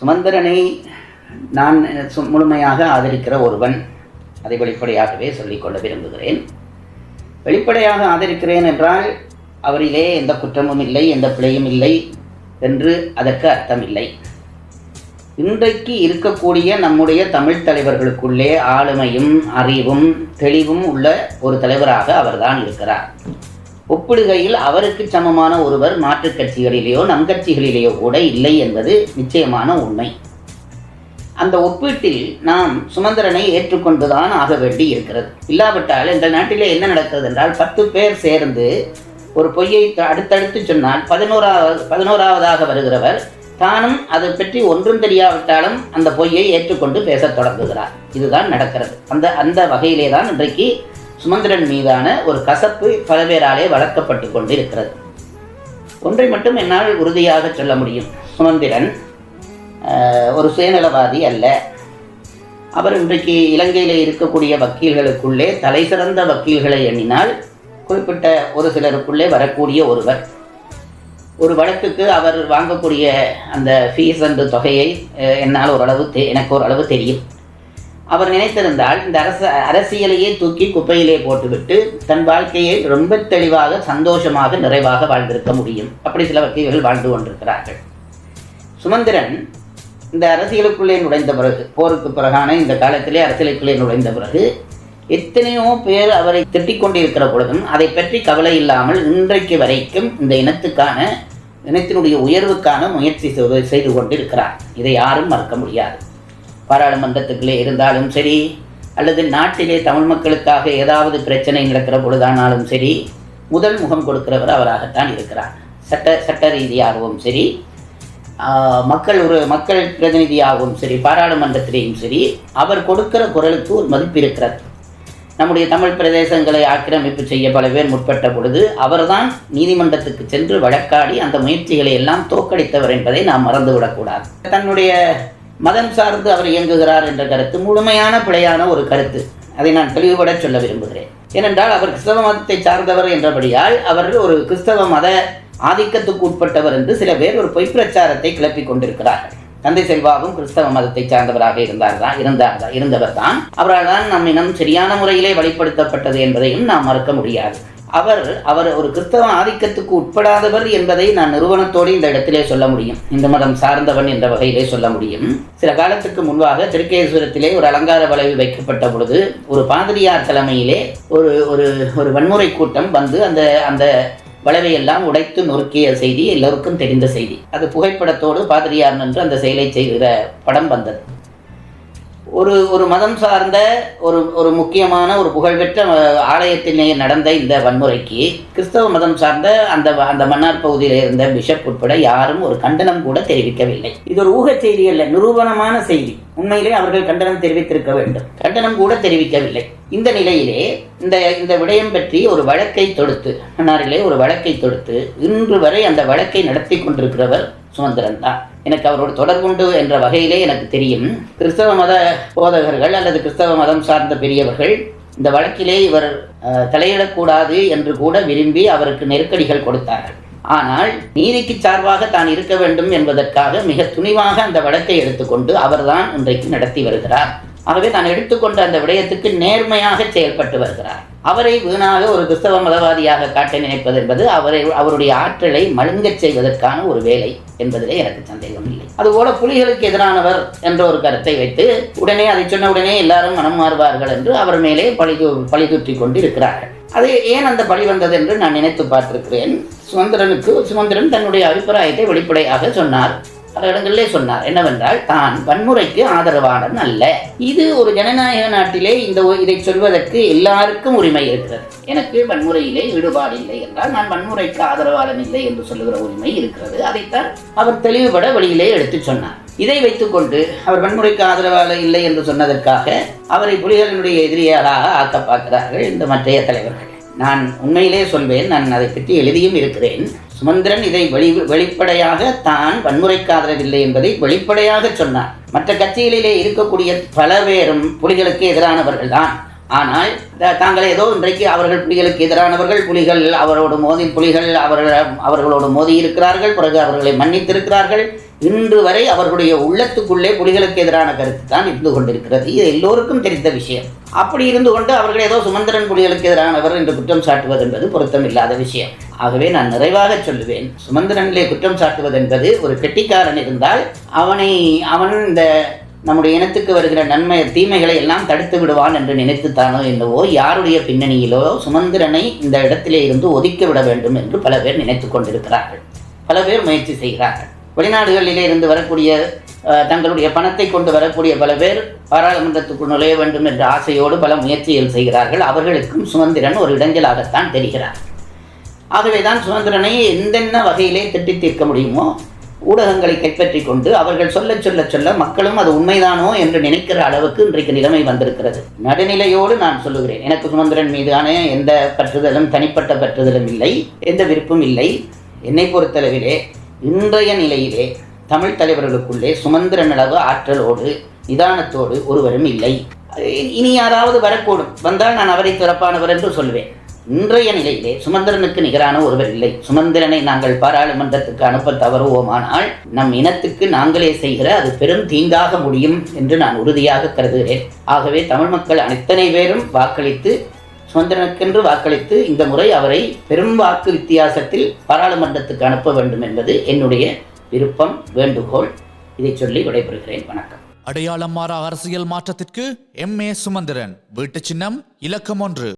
சுமந்திரனை நான் சு- முழுமையாக ஆதரிக்கிற ஒருவன் அதை வெளிப்படையாகவே சொல்லிக்கொள்ள விரும்புகிறேன். வெளிப்படையாக ஆதரிக்கிறேன் என்றால் அவரிலே எந்த குற்றமும் இல்லை எந்த பிழையும் இல்லை என்று அதற்கு அர்த்தமில்லை. இன்றைக்கு இருக்கக்கூடிய நம்முடைய தமிழ் தலைவர்களுக்குள்ளே ஆளுமையும் அறிவும் தெளிவும் உள்ள ஒரு தலைவராக அவர்தான் இருக்கிறார். ஒப்பிடுகையில் அவருக்கு சமமான ஒருவர் மாற்றுக் கட்சிகளிலேயோ நம் கட்சிகளிலேயோ கூட இல்லை என்பது நிச்சயமான உண்மை. அந்த ஒப்பீட்டில் நாம் சுமந்திரனை ஏற்றுக்கொண்டுதான் ஆக வேண்டி இருக்கிறது இல்லாவிட்டால் எங்கள் நாட்டிலே என்ன நடக்கிறது என்றால் பத்து பேர் சேர்ந்து ஒரு பொய்யை அடுத்தடுத்து சொன்னால் பதினோராவது பதினோராவதாக வருகிறவர் தானும் அதை பற்றி ஒன்றும் தெரியாவிட்டாலும் அந்த பொய்யை ஏற்றுக்கொண்டு பேசத் தொடங்குகிறார். இதுதான் நடக்கிறது. அந்த அந்த வகையிலே தான் இன்றைக்கு சுமந்திரன் மீதான ஒரு கசப்பு பல பேராலே வளர்க்கப்பட்டு கொண்டு இருக்கிறது ஒன்றை மட்டும் என்னால் உறுதியாக சொல்ல முடியும். சுமந்திரன் ஒரு சுயநலவாதி அல்ல. அவர் இன்றைக்கு இலங்கையில் இருக்கக்கூடிய வக்கீல்களுக்குள்ளே தலை சிறந்த வக்கீல்களை எண்ணினால் குறிப்பிட்ட ஒரு சிலருக்குள்ளே வரக்கூடிய ஒருவர். ஒரு வழக்குக்கு அவர் வாங்கக்கூடிய அந்த ஃபீஸ் என்ற தொகையை என்னால் ஓரளவு தெ- எனக்கு ஓரளவு தெரியும். அவர் நினைத்திருந்தால் இந்த அரச அரசியலையே தூக்கி குப்பையிலே போட்டுவிட்டு தன் வாழ்க்கையை ரொம்ப தெளிவாக சந்தோஷமாக நிறைவாக வாழ்ந்திருக்க முடியும். அப்படி சில வக்கீல்கள் வாழ்ந்து கொண்டிருக்கிறார்கள். சுமந்திரன் இந்த அரசியலுக்குள்ளே நுழைந்த பிறகு போருக்கு பிறகான இந்த காலத்திலே அரசியலுக்குள்ளே நுழைந்த பிறகு எத்தனையோ பேர் அவரை திட்டிக் கொண்டிருக்கிற பொழுதும் அதை பற்றி கவலை இல்லாமல் இன்றைக்கு வரைக்கும் இந்த இனத்துக்கான இனத்தினுடைய உயர்வுக்கான முயற்சி செய்து- செய்து கொண்டிருக்கிறார். இதை யாரும் மறக்க முடியாது. பாராளுமன்றத்துக்குள்ளே இருந்தாலும் சரி அல்லது நாட்டிலே தமிழ் மக்களுக்காக ஏதாவது பிரச்சனை நடக்கிற பொழுதானாலும் சரி முதல் முகம் கொடுக்கிறவர் அவராகத்தான் இருக்கிறார். சட்ட சட்ட ரீதியாகவும் சரி மக்கள் ஒரு மக்கள் பிரதிநிதியாகவும் சரி பாராளுமன்றத்திலேயும் சரி அவர் கொடுக்கிற குரலுக்கு ஒரு மதிப்பு இருக்கிறது. நம்முடைய தமிழ் பிரதேசங்களை ஆக்கிரமிப்பு செய்ய பல பேர் முற்பட்ட பொழுது அவர்தான் நீதிமன்றத்துக்கு சென்று வழக்காடி அந்த முயற்சிகளை எல்லாம் தோற்கடித்தவர் என்பதை நாம் மறந்துவிடக்கூடாது. தன்னுடைய மதம் சார்ந்து அவர் இயங்குகிறார் என்ற கருத்து முழுமையான பிழையான ஒரு கருத்து. அதை நான் தெளிவுபட சொல்ல விரும்புகிறேன். ஏனென்றால் அவர் கிறிஸ்தவ மதத்தை சார்ந்தவர் என்றபடியால் அவர் ஒரு கிறிஸ்தவ மத ஆதிக்கத்துக்கு உட்பட்டவர் என்று சில பேர் ஒரு பொய் பிரச்சாரத்தை கிளப்பிக் கொண்டிருக்கிறார்கள். தந்தை செல்வாவும் கிறிஸ்தவ மதத்தை சார்ந்தவராக இருந்தார்தான் இருந்தார்தான் இருந்தவர் தான் அவரால் தான் நம் இனம் சரியான முறையிலே வழிப்படுத்தப்பட்டது என்பதையும் நாம் மறுக்க முடியாது. அவர் அவர் ஒரு கிறிஸ்தவ ஆதிக்கத்துக்கு உட்படாதவர் என்பதை நான் நிறுவனத்தோடு இந்த இடத்திலே சொல்ல முடியும். இந்த மதம் சார்ந்தவன் என்ற வகையிலே சொல்ல முடியும். சில காலத்துக்கு முன்பாக திருக்கேஸ்வரத்திலே ஒரு அலங்கார வளைவு வைக்கப்பட்ட பொழுது ஒரு பாதிரியார் தலைமையிலே ஒரு ஒரு ஒரு வன்முறை கூட்டம் வந்து அந்த அந்த வளவையெல்லாம் உடைத்து நொறுக்கிய செய்தி எல்லோருக்கும் தெரிந்த செய்தி. அது புகைப்படத்தோடு பாதிரியார் நின்று அந்த செயலை செய்கிற படம் வந்தது. ஒரு ஒரு மதம் சார்ந்த ஒரு ஒரு முக்கியமான ஒரு புகழ்பெற்ற ஆலயத்திலேயே ஆலயத்திலே நடந்த இந்த வன்முறைக்கு கிறிஸ்தவ மதம் சார்ந்த அந்த அந்த மன்னார் பகுதியில் இருந்த பிஷப் உட்பட யாரும் ஒரு கண்டனம் கூட தெரிவிக்கவில்லை. இது ஒரு ஊகச் செய்தி அல்ல நிரூபணமான செய்தி. உண்மையிலே அவர்கள் கண்டனம் தெரிவித்திருக்க வேண்டும். கண்டனம் கூட தெரிவிக்கவில்லை. இந்த நிலையிலே இந்த இந்த விடயம் பற்றி ஒரு வழக்கை தொடுத்து மன்னாரிலே ஒரு வழக்கை தொடுத்து இன்று வரை அந்த வழக்கை நடத்தி கொண்டிருக்கிறவர் சுமந்திரன் தான். எனக்கு அவரோடு தொடர்புண்டு என்ற வகையிலே எனக்கு தெரியும். கிறிஸ்தவ மத போதகர்கள் அல்லது கிறிஸ்தவ மதம் சார்ந்த பெரியவர்கள் இந்த வழக்கிலே இவர் தலையிடக்கூடாது என்று கூட விரும்பி அவருக்கு நெருக்கடிகள் கொடுத்தார்கள். ஆனால் நீதிக்கு சார்பாக தான் இருக்க வேண்டும் என்பதற்காக மிக துணிவாக அந்த வழக்கை எடுத்துக்கொண்டு அவர்தான் இன்றைக்கு நடத்தி வருகிறார். ஆகவே தான் எடுத்துக்கொண்ட அந்த விடயத்துக்கு நேர்மையாக செயல்பட்டு வருகிறார். அவரை வீணாக ஒரு கிறிஸ்தவ மதவாதியாக காட்ட நினைப்பது என்பது அவரை அவருடைய ஆற்றலை மழுங்கச் செய்வதற்கான ஒரு வேலை என்பதிலே எனக்கு சந்தேகம் இல்லை. அதுபோல புலிகளுக்கு எதிரானவர் என்ற ஒரு கருத்தை வைத்து உடனே அதை சொன்ன உடனே எல்லாரும் மனம் மாறுவார்கள் என்று அவர் மேலே பழி பழி தூற்றி கொண்டு இருக்கிறார்கள் அது ஏன் அந்த பழி வந்தது என்று நான் நினைத்து பார்த்திருக்கிறேன். சுமந்திரனுக்கு சுமந்திரன் தன்னுடைய அபிப்பிராயத்தை வெளிப்படையாக சொன்னார். பல இடங்களிலே சொன்னார். என்னவென்றால் தான் வன்முறைக்கு ஆதரவாளன் அல்ல இது ஒரு ஜனநாயக நாட்டிலே இந்த ஒ- இதை சொல்வதற்கு எல்லாருக்கும் உரிமை இருக்கிறது. எனக்கு வன்முறையிலே ஈடுபாடு இல்லை என்றால் நான் வன்முறைக்கு ஆதரவாளன் இல்லை என்று சொல்லுகிற உரிமை இருக்கிறது. அதைத்தான் அவர் தெளிவுபட வெளியிலே எடுத்துச் சொன்னார். இதை வைத்துக்கொண்டு அவர் வன்முறைக்கு ஆதரவாளர் இல்லை என்று சொன்னதற்காக அவரை புலிகளினுடைய எதிரியாளாக ஆக்க பார்க்கிறார்கள் இந்த மற்றைய தலைவர்கள். நான் உண்மையிலே சொல்வேன் நான் அதை பற்றி எழுதியும் இருக்கிறேன். சுமந்திரன் இதை வெளி வெளிப்படையாக தான் வன்முறைக்கு ஆதரவில்லை என்பதை வெளிப்படையாக சொன்னார். மற்ற கட்சிகளிலே இருக்கக்கூடிய பல பேரும் புலிகளுக்கு எதிரானவர்கள் தான். ஆனால் தாங்கள் ஏதோ இன்றைக்கு அவர்கள் புலிகளுக்கு எதிரானவர்கள் புலிகள் அவரோடு மோதி புலிகள் அவர்கள் அவர்களோடு மோதி இருக்கிறார்கள் பிறகு அவர்களை மன்னித்திருக்கிறார்கள். இன்று வரை அவர்களுடைய உள்ளத்துக்குள்ளே புலிகளுக்கு எதிரான கருத்து தான் இருந்து கொண்டிருக்கிறது. இது எல்லோருக்கும் தெரிந்த விஷயம். அப்படி இருந்து கொண்டு அவர்கள் ஏதோ சுமந்திரன் புலிகளுக்கு எதிரானவர் என்று குற்றம் சாட்டுவது என்பது பொருத்தமில்லாத விஷயம். ஆகவே நான் நிறைவாக சொல்லுவேன். சுமந்திரனிலே குற்றம் சாட்டுவது என்பது ஒரு கெட்டிக்காரன் இருந்தால் அவனை அவன் இந்த நம்முடைய இனத்துக்கு வருகிற நன்மை தீமைகளை எல்லாம் தடுத்து விடுவான் என்று நினைத்துத்தானோ என்னவோ யாருடைய பின்னணியிலோ சுமந்திரனை இந்த இடத்திலே இருந்து ஒதுக்கி விட வேண்டும் என்று பல பேர் நினைத்து கொண்டிருக்கிறார்கள். பல பேர் முயற்சி செய்கிறார்கள். வெளிநாடுகளிலே இருந்து வரக்கூடிய தங்களுடைய பணத்தை கொண்டு வரக்கூடிய பல பேர் பாராளுமன்றத்துக்குள் நுழைய வேண்டும் என்ற ஆசையோடு பல முயற்சிகள் செய்கிறார்கள். அவர்களுக்கும் சுமந்திரன் ஒரு இடைஞ்சலாகத்தான் தெரிகிறார். ஆகவேதான் சுதந்திரனை எந்தென்ன வகையிலே திட்டி தீர்க்க முடியுமோ ஊடகங்களை கைப்பற்றி கொண்டு அவர்கள் சொல்ல சொல்ல சொல்ல மக்களும் அது உண்மைதானோ என்று நினைக்கிற அளவுக்கு இன்றைக்கு நிலைமை வந்திருக்கிறது. நடுநிலையோடு நான் சொல்லுகிறேன். எனக்கு சுமந்திரன் மீதான எந்த பற்றுதலும் தனிப்பட்ட பற்றுதலும் இல்லை. எந்த விருப்பம் இல்லை. என்னை பொறுத்தளவிலே இன்றைய நிலையிலே தமிழ் தலைவர்களுக்குள்ளே சுமந்திரன் அளவு ஆற்றலோடு நிதானத்தோடு ஒருவரும் இல்லை. இனி யாராவது வரக்கூடும். வந்தால் நான் அவரை சிறப்பானவர் என்று சொல்வேன். இன்றைய நிலையிலே சுமந்திரனுக்கு நிகரான ஒருவர் இல்லை. சுமந்திரனை நாங்கள் பாராளுமன்றத்துக்கு அனுப்ப தவறுவோமானால் நம் இனத்துக்கு நாங்களே செய்கிற அது பெரும் தீங்காக முடியும் என்று நான் உறுதியாக கருதுகிறேன். ஆகவே தமிழ் மக்கள் அத்தனை பேரும் வாக்களித்து சுதந்திரனுக்கென்று வாக்களித்து இந்த முறை அவரை பெரும் வாக்கு வித்தியாசத்தில் பாராளுமன்றத்துக்கு அனுப்ப வேண்டும் என்பது என்னுடைய விருப்பம் வேண்டுகோள். இதை சொல்லி விடைபெறுகிறேன். வணக்கம். அடையாளம் மாறா அரசியல் மாற்றத்திற்கு எம் ஏ சுமந்திரன். வீட்டு சின்னம் இலக்கம் ஒன்று.